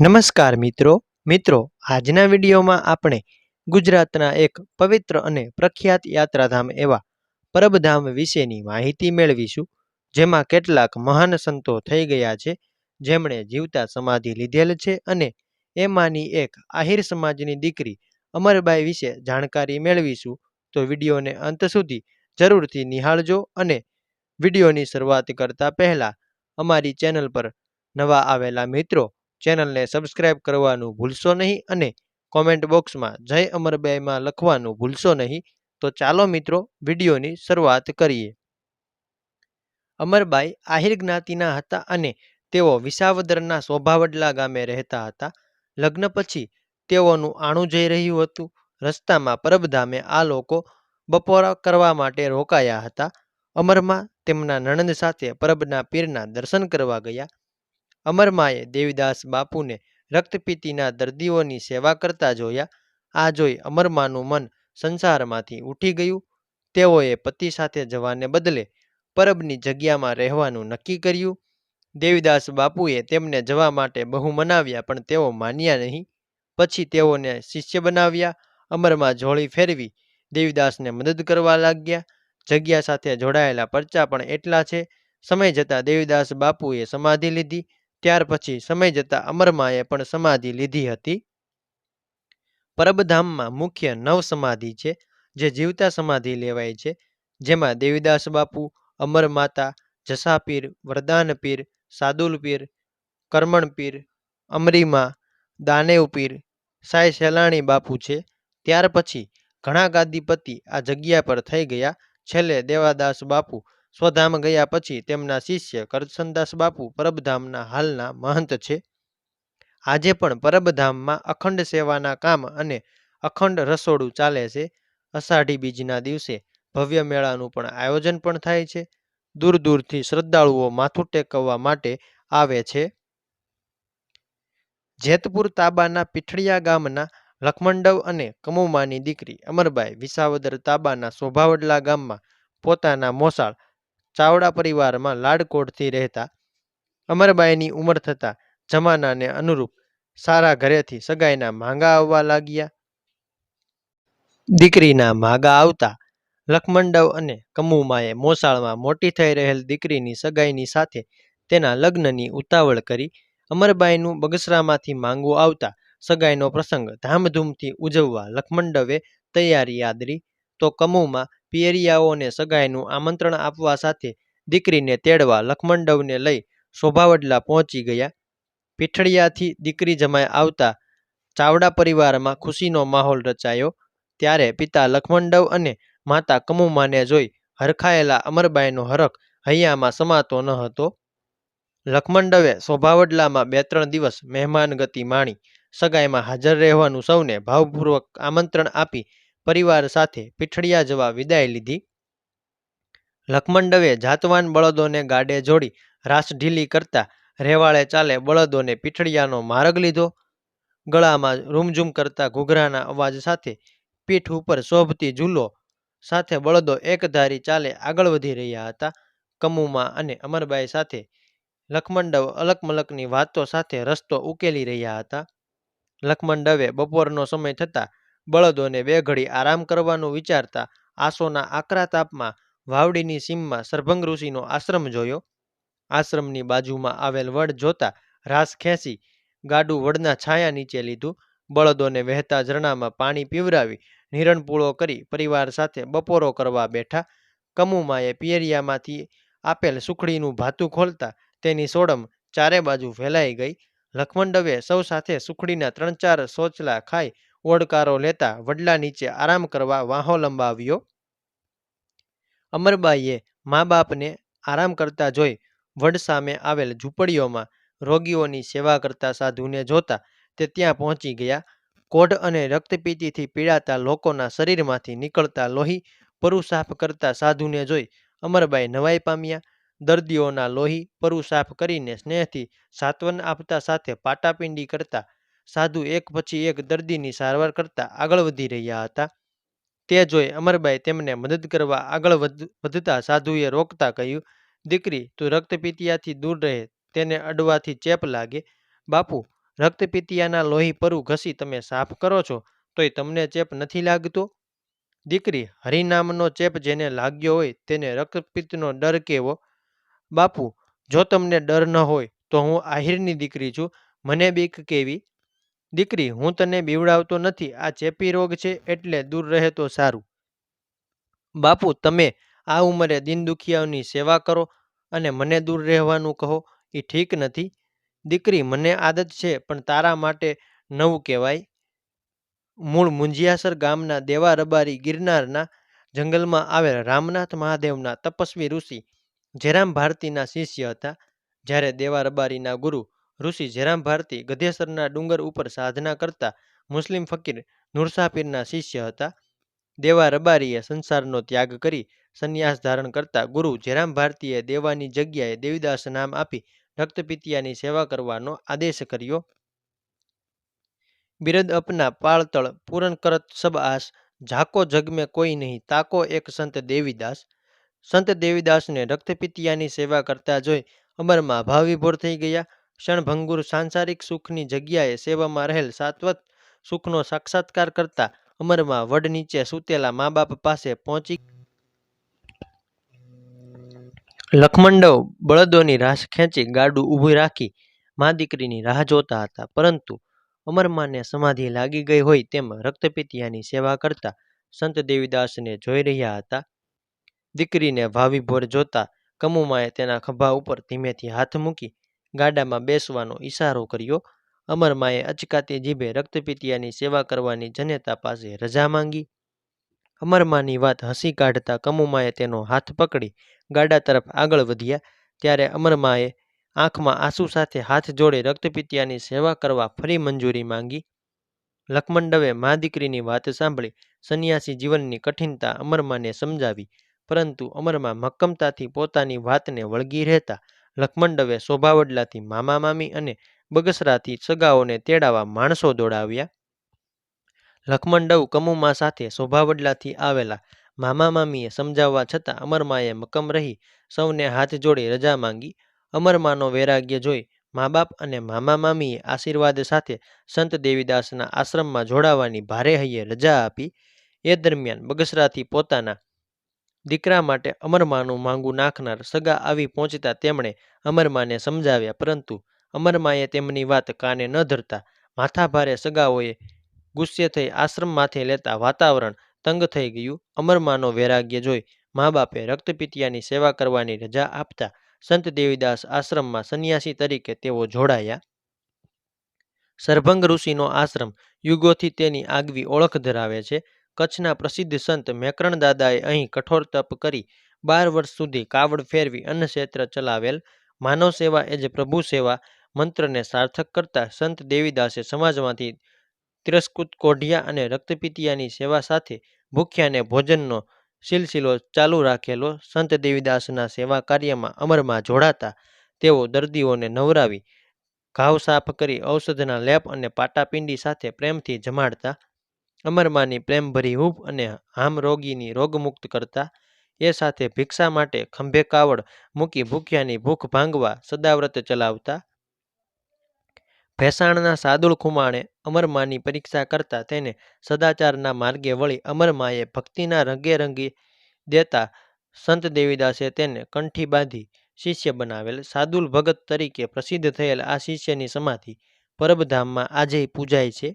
નમસ્કાર મિત્રો. મિત્રો, આજના વિડીયોમાં આપણે ગુજરાતના એક પવિત્ર અને પ્રખ્યાત યાત્રાધામ એવા પરબધામ વિશેની માહિતી મેળવીશું, જેમાં કેટલાક મહાન સંતો થઈ ગયા છે, જેમણે જીવતા સમાધિ લીધેલ છે અને એમાંની એક આહિર સમાજની દીકરી અમરબાઈ વિશે જાણકારી મેળવીશું. તો વિડીયોને અંત સુધી જરૂરથી નિહાળજો અને વિડીયોની શરૂઆત કરતા પહેલા અમારી ચેનલ પર નવા આવેલા મિત્રો ચેનલને સબસ્ક્રાઇબ કરવાનું ભૂલશો નહીં અને કોમેન્ટ બોક્સમાં જય અમરબાઈમાં લખવાનું ભૂલશો નહીં. તો ચાલો મિત્રો, વિડીયોની શરૂઆત કરીએ. અમરબાઈ આહિર જ્ઞાતિના હતા અને તેઓ વિસાવદરના શોભાવડલા ગામે રહેતા હતા. લગ્ન પછી તેઓનું આણું જઈ રહ્યું હતું. રસ્તામાં પરબધામે આ લોકો બપોરા કરવા માટે રોકાયા હતા. અમરમાં તેમના નણંદ સાથે પરબના પીરના દર્શન કરવા ગયા. અમરમાએ દેવીદાસ બાપુને રક્તપીતિના દર્દીઓની સેવા કરતા જોયા. આ જોઈ અમરમાનું મન સંસારમાંથી ઉઠી ગયું. તેઓએ પતિ સાથે જવાને બદલે પરબની જગ્યામાં રહેવાનું નક્કી કર્યું. દેવીદાસ બાપુએ તેમને જવા માટે બહુ મનાવ્યા પણ તેઓ માન્યા નહીં. પછી તેઓને શિષ્ય બનાવ્યા. અમરમાં જોળી ફેરવી દેવીદાસને મદદ કરવા લાગ્યા. જગ્યા સાથે જોડાયેલા પરચા પણ એટલા છે. સમય જતાં દેવીદાસ બાપુએ સમાધિ લીધી. ત્યાર પછી સમય જતાં અમરમાએ પણ સમાધિ લીધી હતી. પરબધામમાં મુખ્ય નવ સમાધિ છે, જે જીવતા સમાધિ લેવાય છે. જેમાં દેવીદાસ બાપુ, અમર માતા, જસાપીર વરદાન પીર કર્મણપીર પીર પીર અમરીમા દાનેવ પીર સાય સેલાણી બાપુ છે. ત્યાર પછી ઘણા ગાદીપતિ આ જગ્યા પર થઈ ગયા. છેલ્લે દેવાદાસ બાપુ સ્વધામ ગયા પછી તેમના શિષ્ય કરસનદાસ બાપુ પરબધામના હાલના મહંત છે. આજે પણ પરબધામમાં અખંડ સેવાના કામ અને અખંડ રસોડું ચાલે છે. અષાઢી બીજના દિવસે ભવ્ય મેળાનું પણ આયોજન પણ થાય છે. દૂર દૂરથી શ્રદ્ધાળુઓ માથું ટેકવવા માટે આવે છે. જેતપુર તાબાના પીઠળિયા ગામના લખમંડવ અને કમુમાની દીકરી અમરબાઈ વિસાવદર તાબાના શોભાવડલા ગામમાં પોતાના મોસાળ ચાવડા પરિવારમાં લાડકોટથી રહેતા, અમરબાઈની ઉંમર થતાં જમાનાને અનુરૂપ સારા ઘરેથી સગાઈના માંગા આવવા લાગ્યા. દીકરીના માગા આવતા લખમંડવ અને કમુમાએ મોસાળમાં મોટી થઈ રહેલ દીકરીની સગાઈની સાથે તેના લગ્નની ઉતાવળ કરી અમરબાઈનું બગસરામાંથી માંગવું આવતા સગાઈનો પ્રસંગ ધામધૂમથી ઉજવવા લખમંડવે તૈયારી આદરી, તો કમુમાં પિયરિયાઓને સગાઈનું આમંત્રણ આપવા સાથે દીકરીને તેડવા લખમંડવને લઈ શોભાવડલા પહોંચી ગયા. પીઠળિયાથી દીકરી જમાઈ આવતા ચાવડા પરિવારમાં ખુશીનો માહોલ રચાયો. ત્યારે પિતા લખમંડવ અને માતા કમુમાને જોઈ હરખાયેલા અમરબાઈનો હરખ હૈયામાં સમાતો ન હતો. લખમંડવે શોભાવડલામાં બે ત્રણ દિવસ મહેમાન ગતિ માણી સગાઈમાં હાજર રહેવાનું સૌને ભાવપૂર્વક આમંત્રણ આપી પરિવાર સાથે પીઠળિયા જવા વિદાય લીધી. લખમંડવે જાતવાન બળદોને ગાડે જોડી રાસ ઢીલી કરતા રેવાળે ચાલે બળદોને પીઠળિયાનો માર્ગ લીધો. ગળામાં રૂમઝૂમ કરતા ઘૂઘરાના અવાજ સાથે પીઠ ઉપર શોભતી ઝૂલો સાથે બળદો એકધારી ચાલે આગળ વધી રહ્યા હતા. કમુમાં અને અમરબાઈ સાથે લખમંડવ અલકમલકની વાતો સાથે રસ્તો ઉકેલી રહ્યા હતા. લખમંડવે બપોરનો સમય થતાં બળદોને બે ઘડી આરામ કરવાનું વિચારતા આસોના આકરા તાપમાં વાવડીની સીમમાં સરભંગ ઋષિનો આશ્રમ જોયો. આશ્રમની બાજુમાં આવેલ વડ જોતા રાસ ખેંચી ગાડું વડના છાયા નીચે લીધું. બળદોને વહેતા ઝરણામાં પાણી પીવરાવી નિરણપૂળો કરી પરિવાર સાથે બપોરો કરવા બેઠા. કમુમાએ પિયરિયામાંથી આપેલ સુખડીનું ભાતું ખોલતા તેની સોડમ ચારે બાજુ ફેલાઈ ગઈ. લખમંડવે સૌ સાથે સુખડીના ત્રણ ચાર સોચલા ખાઈ ઓડકારો લેતા વડલા નીચે આરામ કરવા વાહો લંબાવ્યો. અમરબાઈએ મા બાપને આરામ કરતા જોઈ વડ સામે આવેલ ઝૂંપડીઓમાં રોગીઓની સેવા કરતા સાધુને જોતા તે ત્યાં પહોંચી ગયા. કોઢ અને રક્તપીતીથી પીડાતા લોકોના શરીરમાંથી નીકળતા લોહી પરુ સાફ કરતા સાધુને જોઈ અમરબાઈ નવાઈ પામ્યા. દર્દીઓના લોહી પરુ સાફ કરીને સ્નેહથી સાત્વન આપતા સાથે પાટાપિંડી કરતા સાધુ એક પછી એક દર્દીની સારવાર કરતા આગળ વધી રહ્યા હતા. તે જોઈ અમરબાઈ તેમને મદદ કરવા આગળ વધતા સાધુએ રોકતા કહ્યું, દીકરી, તું રક્તપીતિયાથી દૂર રહે, તેને અડવાથી ચેપ લાગે. બાપુ રક્તપીતિયાના લોહી પરુ ઘસી તમે સાફ કરો છો, તોય તમને ચેપ નથી લાગતો? દીકરી હરિનામનો ચેપ જેને લાગ્યો હોય તેને રક્તપિત્તનો ડર કેવો? બાપુ, જો તમને ડર ન હોય તો હું આહિરની દીકરી છું, મને બીક કેવી? દીકરી, હું તને બીવડાવતો નથી. આ ચેપી રોગ છે એટલે દૂર રહે તો સારું. બાપુ, તમે આ ઉંમરે દિન દુખિયાઓની સેવા કરો અને મને દૂર રહેવાનું કહો. એ ઠીક નથી. દીકરી, મને આદત છે, પણ તારા માટે નવું કહેવાય. મૂળ મુંજિયાસર ગામના દેવા રબારી ગિરનારના જંગલમાં આવેલ રામનાથ મહાદેવના તપસ્વી ઋષિ જેરામ ભારતીના શિષ્ય હતા. જ્યારે દેવા રબારીના ગુરુ ઋષિ જેરામ ભારતી ગધેસરના ડુંગર ઉપર સાધના કરતા મુસ્લિમ ફકીર નુરસાપીરના શિષ્ય હતા. દેવા રબારીએ સંસારનો ત્યાગ કરી સંન્યાસ ધારણ કરતા ગુરુ જેરામ ભારતીએ દેવાની જગ્યાએ દેવીદાસ નામ આપી રક્તપિતિયાની સેવા કરવાનો આદેશ કર્યો. બિરદ અપના પાળતળ પૂરણ કરત સબ આસ, ઝાકો જગમે કોઈ નહીં, તાકો એક સંત દેવીદાસ. સંત દેવીદાસને રક્તપિતિયાની સેવા કરતા જોઈ અમરમાં ભાવિભોર થઈ ગયા. ક્ષણભંગુર સાંસારિક સુખની જગ્યાએ સેવામાં રહેલ સાત્વત સુખનો સાક્ષાત્કાર કરતા અમરમાં વડ નીચે સૂતેલા મા બાપ પાસે પહોંચી લખમંડવ બળદોની રાસ ખેંચી ગાડું ઊભું રાખી મા દીકરીની રાહ જોતા હતા. પરંતુ અમરમાને સમાધિ લાગી ગઈ હોય તેમ રક્તપિતિયાની સેવા કરતા સંત દેવીદાસને જોઈ રહ્યા હતા. દીકરીને ભાવિભોર જોતા કમુમાએ તેના ખભા ઉપર ધીમેથી હાથ મૂકી ગાડામાં બેસવાનો ઈશારો કર્યો. અમરમાએ અચકાતી જીભે રક્તપિતિયાની સેવા કરવાની જનેતા પાસે રજા માંગી. અમરમાની વાત હસી કાઢતા કમુમાએ તેનો હાથ પકડી ગાડા તરફ આગળ વધ્યા. ત્યારે અમરમાએ આંખમાં આંસુ સાથે હાથ જોડે રક્તપિતિયાની સેવા કરવા ફરી મંજૂરી માંગી. લખમંડવે મા દીકરીની વાત સાંભળી સંન્યાસી જીવનની કઠિનતા અમરમાને સમજાવી. પરંતુ અમરમાં મક્કમતાથી પોતાની વાતને વળગી રહેતા લખમંડવે શોભાવડલાથી મામા મામી અને બગસરાથી સગાઓને તેડાવા માણસો દોડાવ્યા. લખમંડવ કમુમા સાથે શોભાવડલાથી આવેલા મામા મામીએ સમજાવવા છતાં અમરમાએ મક્કમ રહી સૌને હાથ જોડી રજા માંગી. અમરમાનો વૈરાગ્ય જોઈ મા બાપ અને મામા મામીએ આશીર્વાદ સાથે સંત દેવીદાસના આશ્રમમાં જોડાવાની ભારે હૈયે રજા આપી. એ દરમિયાન બગસરાથી પોતાના દીકરા માટે અમરમાનું માંગુ નાખનાર સગા આવી પહોંચતા તેમણે અમરમાને સમજાવ્યા, પરંતુ અમરમાએ તેમની વાત કાને ન ધરતા? માથાભારે સગાઓએ ગુસ્સે થઈ આશ્રમ માથે લેતા વાતાવરણ તંગ થઈ ગયું. અમરમાનો વૈરાગ્ય જોઈ મા બાપે રક્તપિતિયાની સેવા કરવાની રજા આપતા સંત દેવીદાસ આશ્રમમાં સંન્યાસી તરીકે તેઓ જોડાયા. સરભંગ ઋષિનો આશ્રમ યુગોથી તેની આગવી ઓળખ ધરાવે છે. કચ્છના પ્રસિદ્ધ સંત મેકરણ દાદાએ અહીં કઠોર તપ કરી બાર વર્ષ સુધી કાવડ ફેરવી અન્ન ક્ષેત્ર ચલાવેલ માનવ સેવા એ જ પ્રભુ સેવા મંત્રને સાર્થક કરતા સંત દેવીદાસે સમાજમાંથી તિરસ્કૃત કોઢિયા અને રક્તપિતિયાની સેવા સાથે ભૂખ્યાને ભોજનનો સિલસિલો ચાલુ રાખેલો સંત દેવીદાસના સેવા કાર્યમાં અમરમાં જોડાતા તેઓ દર્દીઓને નવરાવી ઘાવ સાફ કરી ઔષધના લેપ અને પાટાપિંડી સાથે પ્રેમથી જમાડતા અમરમાની પ્રેમભરી હૂફ અને હામ રોગીની રોગમુક્ત કરતા એ સાથે ભિક્ષા માટે ખંભે કાવડ મૂકી ભૂખ્યાની ભૂખ ભાંગવા સદાવ્રત ચલાવતા. ભેસાણના સાદુલ ખુમાણે અમરમાની પરીક્ષા કરતા તેને સદાચારના માર્ગે વળી અમરમાએ ભક્તિના રંગે રંગી દેતા સંત દેવીદાસે તેને કંઠી બાંધી શિષ્ય બનાવેલ સાદુલ ભગત તરીકે પ્રસિદ્ધ થયેલ આ શિષ્યની સમાધિ પરબધામમાં આજે પૂજાય છે.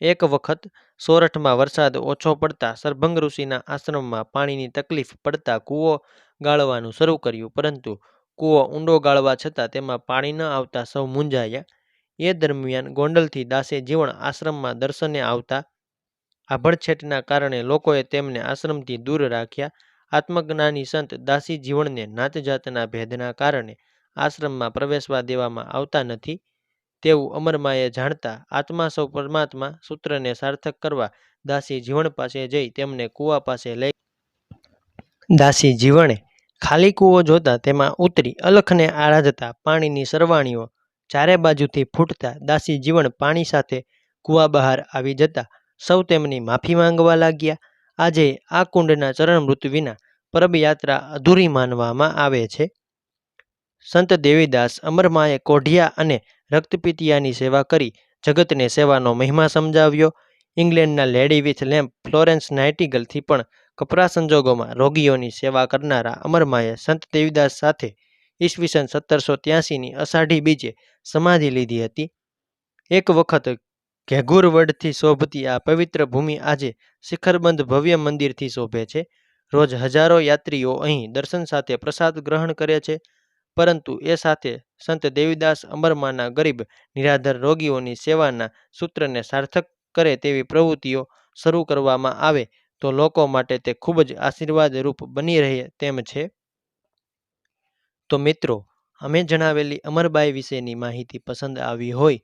એક વખત સોરઠમાં વરસાદ ઓછો પડતા સરભંગ ઋષિના આશ્રમમાં પાણીની તકલીફ પડતા કૂવો ગાળવાનું શરૂ કર્યું. પરંતુ કૂવો ઊંડો ગાળવા છતાં તેમાં પાણી ન આવતા સૌ મૂંઝાયા. એ દરમિયાન ગોંડલથી દાસે જીવણ આશ્રમમાં દર્શને આવતા આભડછેટના કારણે લોકોએ તેમને આશ્રમથી દૂર રાખ્યા. આત્મજ્ઞાની સંત દાસી જીવણને નાતજાતના ભેદના કારણે આશ્રમમાં પ્રવેશવા દેવામાં આવતા નથી. તેવું અમરમાએ જાણતા આત્મા સૌ પરમાત્મા સૂત્રને સાર્થક કરવા દાસી જીવણ પાસે જઈ તેમને કૂવા પાસે લઈ દાસી જીવણે ખાલી કૂવો જોતા તેમાં ઉતરી અલખને આરાધતા પાણીની સરવાણીઓ ચારે બાજુથી ફૂટતા દાસી જીવણ પાણી સાથે કૂવા બહાર આવી જતા સૌ તેમની માફી માંગવા લાગ્યા. આજે આ કુંડના ચરણમૃત વિના પરબયાત્રા અધૂરી માનવામાં આવે છે. સંત દેવીદાસ અમરમાએ કોઢિયા અને રક્તપીતિયાની સેવા કરી જગતને સેવાનો મહિમા સમજાવ્યો. ઇંગ્લેન્ડના લેડી વિથ લેમ્પ ફ્લોરેન્સ નાઇટિગલથી પણ કપરા સંજોગોમાં રોગીઓની સેવા કરનારા અમરમાએ સંત દેવીદાસ સાથે ઈસવીસન સત્તરસો ત્યાસીની અષાઢી બીજે સમાધિ લીધી હતી. એક વખત ઘેઘુરવડથી શોભતી આ પવિત્ર ભૂમિ આજે શિખરબંધ ભવ્ય મંદિરથી શોભે છે. રોજ હજારો યાત્રીઓ અહીં દર્શન સાથે પ્રસાદ ગ્રહણ કરે છે. પરંતુ એ સાથે સંત દેવીદાસ અમરમાના ગરીબ, નિરાધર રોગીઓની સેવાના સૂત્રને સાર્થક કરે તેવી પ્રવૃત્તિઓ શરૂ કરવામાં આવે, તો લોકો માટે તે ખૂબ જ આશીર્વાદરૂપ બની રહે તેમ છે. તો મિત્રો, અમે જણાવેલી અમરબાઈ વિશેની માહિતી પસંદ આવી હોય,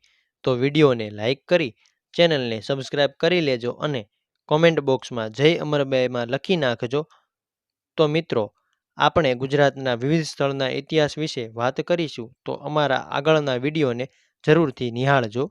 તો વિડીયોને લાઈક કરી, ચેનલને સબસ્ક્રાઇબ કરી લેજો અને કોમેન્ટ બોક્સમાં જય અમરબાઈમાં લખી નાખજો. તો મિત્રો આપણે ગુજરાતના વિવિધ સ્થળના ઇતિહાસ વિશે વાત કરીશું તો અમારા આગળના વિડીયોને જરૂરથી નિહાળજો.